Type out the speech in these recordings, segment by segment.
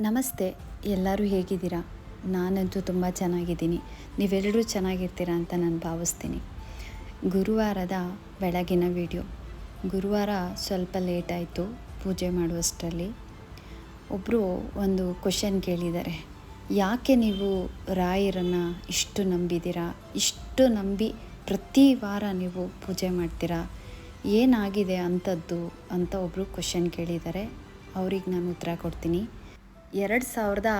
ನಮಸ್ತೆ, ಎಲ್ಲರೂ ಹೇಗಿದ್ದೀರಾ? ನಾನಂತೂ ತುಂಬ ಚೆನ್ನಾಗಿದ್ದೀನಿ. ನೀವೆಲ್ಲರೂ ಚೆನ್ನಾಗಿರ್ತೀರಾ ಅಂತ ನಾನು ಭಾವಿಸ್ತೀನಿ. ಗುರುವಾರದ ಬೆಳಗಿನ ವಿಡಿಯೋ. ಗುರುವಾರ ಸ್ವಲ್ಪ ಲೇಟ್ ಆಯಿತು, ಪೂಜೆ ಮಾಡುವಷ್ಟರಲ್ಲಿ. ಒಬ್ಬರು ಒಂದು ಕ್ವಶನ್ ಕೇಳಿದ್ದಾರೆ. ಯಾಕೆ ನೀವು ರಾಯರನ್ನು ಇಷ್ಟು ನಂಬಿದ್ದೀರಾ? ಇಷ್ಟು ನಂಬಿ ಪ್ರತಿ ವಾರ ನೀವು ಪೂಜೆ ಮಾಡ್ತೀರಾ? ಏನಾಗಿದೆ ಅಂಥದ್ದು ಅಂತ ಒಬ್ಬರು ಕ್ವಶನ್ ಕೇಳಿದ್ದಾರೆ. ಅವ್ರಿಗೆ ನಾನು ಉತ್ತರ ಕೊಡ್ತೀನಿ. ಎರಡು ಸಾವಿರದ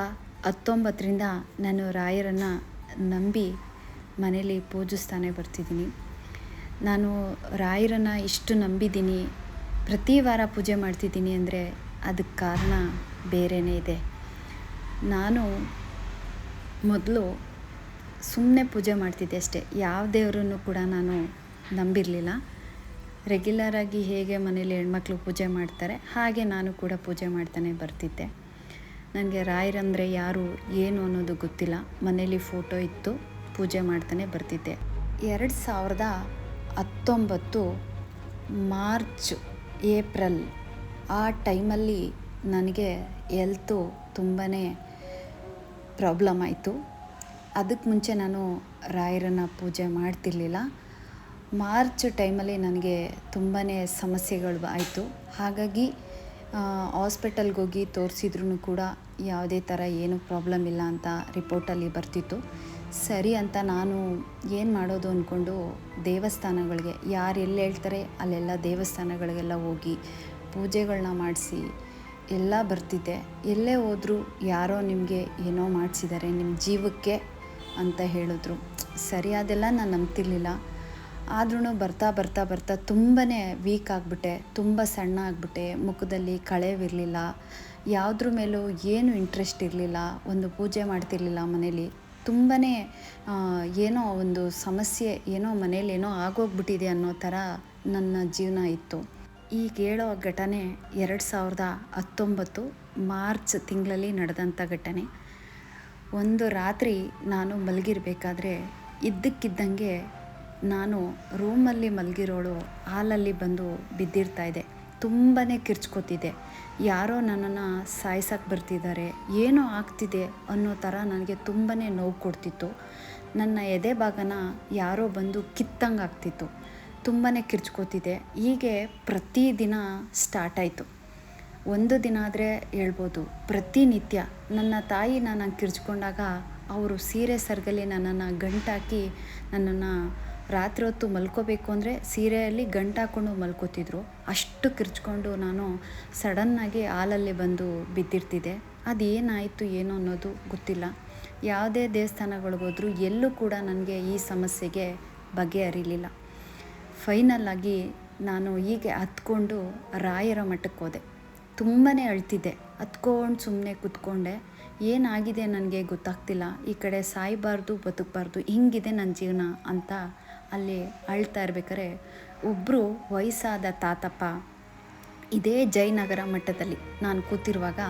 ಹತ್ತೊಂಬತ್ತರಿಂದ ನಾನು ರಾಯರನ್ನು ನಂಬಿ ಮನೇಲಿ ಪೂಜಿಸ್ತಾನೆ ಬರ್ತಿದ್ದೀನಿ. ನಾನು ರಾಯರನ್ನು ಇಷ್ಟು ನಂಬಿದ್ದೀನಿ. ಪ್ರತಿ ವಾರ ಪೂಜೆ ಮಾಡ್ತಿದ್ದೀನಿ ಅಂದರೆ ಅದಕ್ಕೆ ಕಾರಣ ಬೇರೆಯೇ ಇದೆ. ನಾನು ಮೊದಲು ಸುಮ್ಮನೆ ಪೂಜೆ ಮಾಡ್ತಿದ್ದೆ ಅಷ್ಟೇ. ಯಾವ ದೇವರನ್ನು ಕೂಡ ನಾನು ನಂಬಿರಲಿಲ್ಲ. ರೆಗ್ಯುಲರಾಗಿ ಹೇಗೆ ಮನೇಲಿ ಹೆಣ್ಮಕ್ಳು ಪೂಜೆ ಮಾಡ್ತಾರೆ, ಹಾಗೆ ನಾನು ಕೂಡ ಪೂಜೆ ಮಾಡ್ತಾನೆ ಬರ್ತಿದ್ದೆ. ನನಗೆ ರಾಯರಂದರೆ ಯಾರು, ಏನು ಅನ್ನೋದು ಗೊತ್ತಿಲ್ಲ. ಮನೇಲಿ ಫೋಟೋ ಇತ್ತು, ಪೂಜೆ ಮಾಡ್ತಾನೆ ಬರ್ತಿದ್ದೆ. ಎರಡು ಸಾವಿರದ ಹತ್ತೊಂಬತ್ತು ಮಾರ್ಚ್, ಏಪ್ರಿಲ್, ಆ ಟೈಮಲ್ಲಿ ನನಗೆ ಎಲ್ತು ತುಂಬಾ ಪ್ರಾಬ್ಲಮ್ ಆಯಿತು. ಅದಕ್ಕೆ ಮುಂಚೆ ನಾನು ರಾಯರನ್ನು ಪೂಜೆ ಮಾಡ್ತಿರ್ಲಿಲ್ಲ. ಮಾರ್ಚ್ ಟೈಮಲ್ಲಿ ನನಗೆ ತುಂಬಾ ಸಮಸ್ಯೆಗಳು ಆಯಿತು. ಹಾಗಾಗಿ ಹಾಸ್ಪಿಟಲ್ಗೆ ಹೋಗಿ ತೋರಿಸಿದ್ರು ಕೂಡ ಯಾವುದೇ ಥರ ಏನು ಪ್ರಾಬ್ಲಮ್ ಇಲ್ಲ ಅಂತ ರಿಪೋರ್ಟಲ್ಲಿ ಬರ್ತಿತ್ತು. ಸರಿ ಅಂತ ನಾನು ಏನು ಮಾಡೋದು ಅಂದ್ಕೊಂಡು ದೇವಸ್ಥಾನಗಳಿಗೆ ಯಾರು ಎಲ್ಲಿ ಹೇಳ್ತಾರೆ ಅಲ್ಲೆಲ್ಲ ದೇವಸ್ಥಾನಗಳಿಗೆಲ್ಲ ಹೋಗಿ ಪೂಜೆಗಳನ್ನ ಮಾಡಿಸಿ ಎಲ್ಲ ಬರ್ತಿದ್ದೆ. ಎಲ್ಲೇ ಹೋದರೂ ಯಾರೋ ನಿಮಗೆ ಏನೋ ಮಾಡಿಸಿದ್ದಾರೆ ನಿಮ್ಮ ಜೀವಕ್ಕೆ ಅಂತ ಹೇಳಿದ್ರು. ಸರಿ ನಾನು ನಂಬ್ತಿರ್ಲಿಲ್ಲ. ಆದ್ರೂ ಬರ್ತಾ ಬರ್ತಾ ಬರ್ತಾ ತುಂಬಾ ವೀಕ್ ಆಗಿಬಿಟ್ಟೆ, ತುಂಬ ಸಣ್ಣ ಆಗಿಬಿಟ್ಟೆ, ಮುಖದಲ್ಲಿ ಕಳೆವಿರಲಿಲ್ಲ, ಯಾವುದ್ರ ಮೇಲೂ ಏನು ಇಂಟ್ರೆಸ್ಟ್ ಇರಲಿಲ್ಲ, ಒಂದು ಪೂಜೆ ಮಾಡ್ತಿರ್ಲಿಲ್ಲ ಮನೇಲಿ ತುಂಬಾ ಏನೋ ಒಂದು ಸಮಸ್ಯೆ, ಏನೋ ಮನೇಲಿ ಏನೋ ಆಗೋಗ್ಬಿಟ್ಟಿದೆ ಅನ್ನೋ ಥರ ನನ್ನ ಜೀವನ ಇತ್ತು. ಈಗ ಹೇಳೋ ಘಟನೆ ಎರಡು ಸಾವಿರದ ಹತ್ತೊಂಬತ್ತು ಮಾರ್ಚ್ ತಿಂಗಳಲ್ಲಿ ನಡೆದಂಥ ಘಟನೆ. ಒಂದು ರಾತ್ರಿ ನಾನು ಮಲಗಿರಬೇಕಾದ್ರೆ ಇದ್ದಕ್ಕಿದ್ದಂಗೆ ನಾನು ರೂಮಲ್ಲಿ ಮಲಗಿರೋಳು, ಹಾಲಲ್ಲಿ ಬಂದು ಬಿದ್ದಿರ್ತಾ ಇದೆ. ತುಂಬಾ ಕಿರ್ಚ್ಕೊತಿದ್ದೆ ಯಾರೋ ನನ್ನನ್ನು ಸಾಯ್ಸಕ್ಕೆ ಬರ್ತಿದ್ದಾರೆ, ಏನೋ ಆಗ್ತಿದೆ ಅನ್ನೋ ಥರ ನನಗೆ ತುಂಬಾ ನೋವು ಕೊಡ್ತಿತ್ತು. ನನ್ನ ಎದೆ ಭಾಗನ ಯಾರೋ ಬಂದು ಕಿತ್ತಂಗೆ ಆಗ್ತಿತ್ತು. ತುಂಬಾ ಕಿರ್ಚ್ಕೊತಿದ್ದೆ ಹೀಗೆ ಪ್ರತಿದಿನ ಸ್ಟಾರ್ಟ್ ಆಯಿತು. ಒಂದು ದಿನ ಆದರೆ ಹೇಳ್ಬೋದು, ಪ್ರತಿನಿತ್ಯ ನನ್ನ ತಾಯಿ ನಾನು ಕಿರ್ಚ್ಕೊಂಡಾಗ ಅವರು ಸೀರೆ ಸರ್ಗಲಿ ನನ್ನನ್ನು ಗಂಟಾಕಿ ನನ್ನನ್ನು ರಾತ್ರಿ ಹೊತ್ತು ಮಲ್ಕೋಬೇಕು ಅಂದರೆ ಸೀರೆಯಲ್ಲಿ ಗಂಟು ಹಾಕ್ಕೊಂಡು ಮಲ್ಕೋತಿದ್ರು. ಅಷ್ಟು ಕಿರ್ಚ್ಕೊಂಡು ನಾನು ಸಡನ್ನಾಗಿ ಹಾಲಲ್ಲಿ ಬಂದು ಬಿದ್ದಿರ್ತಿದ್ದೆ. ಅದು ಏನಾಯಿತು ಏನು ಅನ್ನೋದು ಗೊತ್ತಿಲ್ಲ. ಯಾವುದೇ ದೇವಸ್ಥಾನಗಳಿಗೋದ್ರೂ ಎಲ್ಲೂ ಕೂಡ ನನಗೆ ಈ ಸಮಸ್ಯೆಗೆ ಬಗೆಹರಿಲಿಲ್ಲ ಫೈನಲ್ಲಾಗಿ ನಾನು ಹೀಗೆ ಹತ್ಕೊಂಡು ರಾಯರ ಮಠಕ್ಕೆ ಹೋದೆ. ತುಂಬಾ ಅಳ್ತಿದ್ದೆ. ಹತ್ಕೊಂಡು ಸುಮ್ಮನೆ ಕೂತ್ಕೊಂಡೆ. ಏನಾಗಿದೆ ನನಗೆ ಗೊತ್ತಾಗ್ತಿಲ್ಲ. ಈ ಕಡೆ ಸಾಯಬಾರ್ದು, ಬದುಕಬಾರ್ದು, ಹಿಂಗಿದೆ ನನ್ನ ಜೀವನ ಅಂತ ಅಲ್ಲಿ ಅಳ್ತಾ ಇರ್ಬೇಕಾರೆ ಒಬ್ಬರು ವಯಸ್ಸಾದ ತಾತಪ್ಪ ಇದೇ ಜಯನಗರ ಮಟ್ಟದಲ್ಲಿ ನಾನು ಕೂತಿರುವಾಗ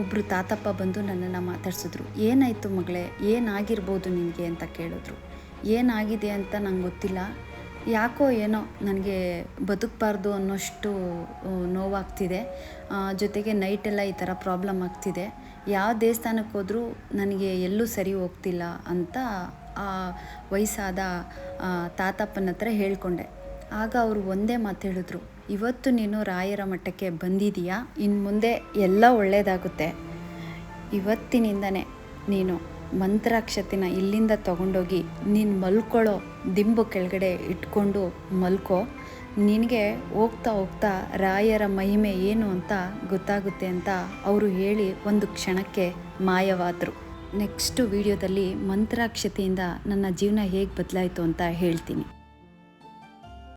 ಒಬ್ಬರು ತಾತಪ್ಪ ಬಂದು ನನ್ನನ್ನು ಮಾತಾಡ್ಸಿದ್ರು. ಏನಾಯಿತು ಮಗಳೇ? ಏನಾಗಿರ್ಬೋದು ನಿನಗೆ ಅಂತ ಕೇಳಿದ್ರು. ಏನಾಗಿದೆ ಅಂತ ನಂಗೆ ಗೊತ್ತಿಲ್ಲ. ಯಾಕೋ ಏನೋ ನನಗೆ ಬದುಕಬಾರ್ದು ಅನ್ನೋಷ್ಟು ನೋವಾಗ್ತಿದೆ. ಜೊತೆಗೆ ನೈಟೆಲ್ಲ ಈ ಥರ ಪ್ರಾಬ್ಲಮ್ ಆಗ್ತಿದೆ. ಯಾವ ದೇವಸ್ಥಾನಕ್ಕೆ ಹೋದರೂ ನನಗೆ ಎಲ್ಲೂ ಸರಿ ಹೋಗ್ತಿಲ್ಲ ಅಂತ ವಯಸ್ಸಾದ ತಾತಪ್ಪನ ಹತ್ರ ಹೇಳಿಕೊಂಡೆ. ಆಗ ಅವರು ಒಂದೇ ಮಾತು ಹೇಳಿದ್ರು, ಇವತ್ತು ನೀನು ರಾಯರ ಮಟ್ಟಕ್ಕೆ ಬಂದಿದೀಯಾ? ಇನ್ನು ಮುಂದೆ ಎಲ್ಲ ಒಳ್ಳೆಯದಾಗುತ್ತೆ ಇವತ್ತಿನಿಂದನೇ ನೀನು ಮಂತ್ರಾಕ್ಷತಿನ ಇಲ್ಲಿಂದ ತಗೊಂಡೋಗಿ ನೀನು ಮಲ್ಕೊಳ್ಳೋ ದಿಂಬು ಕೆಳಗಡೆ ಇಟ್ಕೊಂಡು ಮಲ್ಕೋ. ನಿನಗೆ ಹೋಗ್ತಾ ಹೋಗ್ತಾ ರಾಯರ ಮಹಿಮೆ ಏನು ಅಂತ ಗೊತ್ತಾಗುತ್ತೆ ಅಂತ ಅವರು ಹೇಳಿ ಒಂದು ಕ್ಷಣಕ್ಕೆ ಮಾಯವಾದರು. ನೆಕ್ಸ್ಟು ವಿಡಿಯೋದಲ್ಲಿ ಮಂತ್ರಾಕ್ಷತೆಯಿಂದ ನನ್ನ ಜೀವನ ಹೇಗೆ ಬದಲಾಯಿತು ಅಂತ ಹೇಳ್ತೀನಿ.